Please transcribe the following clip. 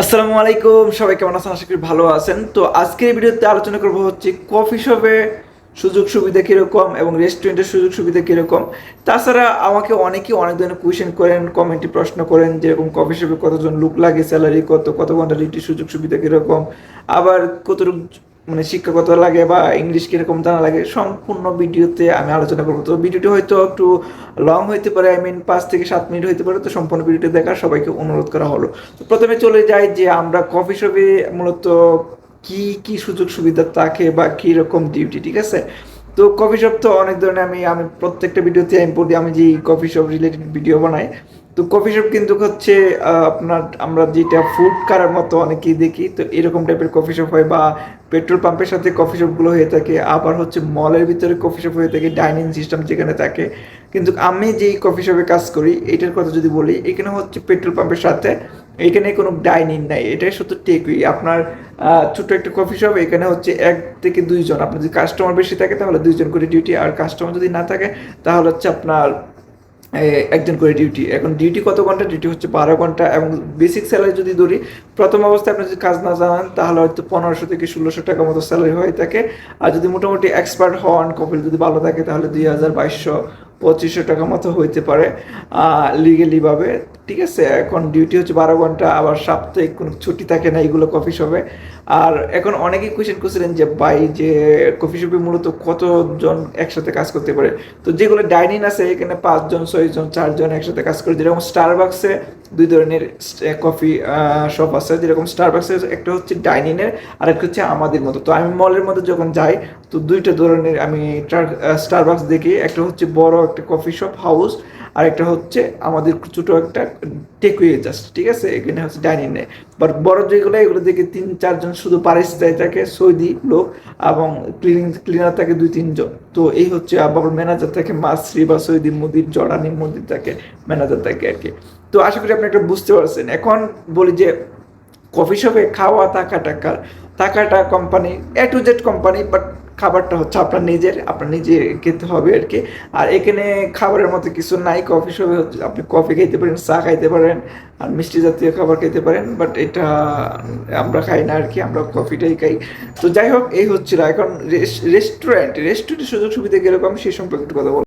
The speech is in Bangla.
আসসালামু আলাইকুম, সবাই কেমন আছেন? আশা করি ভালো আছেন। তো আজকের ভিডিওতে আলোচনা করব হচ্ছে কফি শপে সুযোগ সুবিধা কীরকম এবং রেস্টুরেন্টের সুযোগ সুবিধা কীরকম। তাছাড়া আমাকে অনেকে অনেক ধরনের কোয়েশ্চেন করেন কমেন্টে প্রশ্ন করেন, যেরকম কফি শপে কতজন লোক লাগে স্যালারি কত কত ঘণ্টা ডিউটি সুযোগ সুবিধা কীরকম। আবার কতটুকু মানে শিক্ষাগত লাগে বা ইংলিশ কীরকম জানা লাগে, সম্পূর্ণ ভিডিওতে আমি আলোচনা করব। তো ভিডিওটি হয়তো একটু লং হইতে পারে আই মিন পাঁচ থেকে সাত মিনিট হইতে পারে, তো সম্পূর্ণ ভিডিওটি দেখার সবাইকে অনুরোধ করা হলো। তো প্রথমে চলে যাই যে আমরা কফি শপে মূলত কি কি সুযোগ সুবিধা থাকে বা কী রকম ডিউটি ঠিক আছে? তো কফি শপ তো অনেক ধরনের, আমি আমি প্রত্যেকটা ভিডিওতে আমি বলি, আমি যে কফি শপ রিলেটেড ভিডিও বানাই তো কফি শপ কিন্তু হচ্ছে আপনার, আমরা যেটা ফুড কারার মতো অনেকেই দেখি, তো এরকম টাইপের কফি শপ হয় বা পেট্রোল পাম্পের সাথে কফি শপগুলো হয়ে থাকে, আবার হচ্ছে মলের ভিতরে কফি শপ হয়ে থাকে ডাইনিং সিস্টেম যেখানে থাকে। কিন্তু আমি যেই কফি শপে কাজ করি, এটার কথা যদি বলি, এখানে হচ্ছে পেট্রোল পাম্পের সাথে এখানে কোনো ডাইনিং নাই, এটাই শুধু টেকই আপনার ছোট একটা কফি শপ এখানে হচ্ছে এক থেকে দুইজন, আপনার যদি কাস্টমার বেশি থাকে, তাহলে দুইজন করে ডিউটি আর কাস্টমার যদি না থাকে, তাহলে হচ্ছে আপনার একজন করে ডিউটি এখন ডিউটি কত ঘণ্টা? ডিউটি হচ্ছে বারো ঘণ্টা। এবং বেসিক স্যালারি যদি ধরি, প্রথম অবস্থায় আপনি যদি কাজ না জানান, তাহলে হয়তো পনেরোশো থেকে ষোলোশো টাকা মতো স্যালারি হয়ে থাকে। আর যদি মোটামুটি এক্সপার্ট হন কপিল যদি ভালো থাকে, তাহলে দুই হাজার বাইশশো পঁচিশশো টাকা মতো হইতে পারে লিগেলিভাবে ঠিক আছে, এখন ডিউটি হচ্ছে বারো ঘণ্টা, আবার সাপ্তাহিক কোনো ছুটি থাকে না, এগুলো কফি শপে আর এখন অনেকেই কোয়েশ্চেন করছিলেন যে, ভাই, যে কফি শপে মূলত কতজন একসাথে কাজ করতে পারে? তো যেগুলো ডাইনিং আছে, এখানে পাঁচজন, ছয়জন, চারজন একসাথে কাজ করে, যেরকম স্টারবাক্সে দুই ধরনের কফি শপ আছে। যেরকম স্টারবাক্সে একটা হচ্ছে ডাইনিংয়ের আর একটা হচ্ছে আমাদের মতো। তো আমি মলের মধ্যে যখন যাই, তো দুইটা ধরনের আমি স্টারবাক্স দেখি। একটা হচ্ছে বড় একটা কফি শপ হাউস আর একটা হচ্ছে আমাদের ছোট একটা টেকওয়ে জাস্ট ঠিক আছে? এখানে হচ্ছে ডাইনিং নেই। বাট বড় যেগুলো, এগুলো দেখে তিন চারজন শুধু পারিস্তায় থাকে সৌদি লোক এবং ক্লিনিং ক্লিনার থাকে দুই তিনজন। তো এই হচ্ছে আবার ম্যানেজার থাকে, মাসরি বা সৌদি মুদির জড়ানি মুদির থাকে ম্যানেজার থাকে আর কি। তো আশা করি আপনি একটা বুঝতে পারছেন। এখন বলি যে কফি শপে খাওয়া থাকা টাকা টাকাটা company A to Z company but খাবারটা হচ্ছে আপনার নিজের, আপনার নিজে খেতে হবে আর কি। আর এখানে খাবারের মতো কিছু নাই কফি শপে আপনি কফি খাইতে পারেন, চা খাইতে পারেন, আর মিষ্টি জাতীয় খাবার খেতে পারেন বাট এটা আমরা খাই না আর কি, আমরা কফিটাই খাই। তো যাই হোক, এই হচ্ছিল এখন রেস্টুরেন্ট রেস্টুরেন্টের সুযোগ সুবিধা কীরকম, সেই সম্পর্কে একটু কথা বলব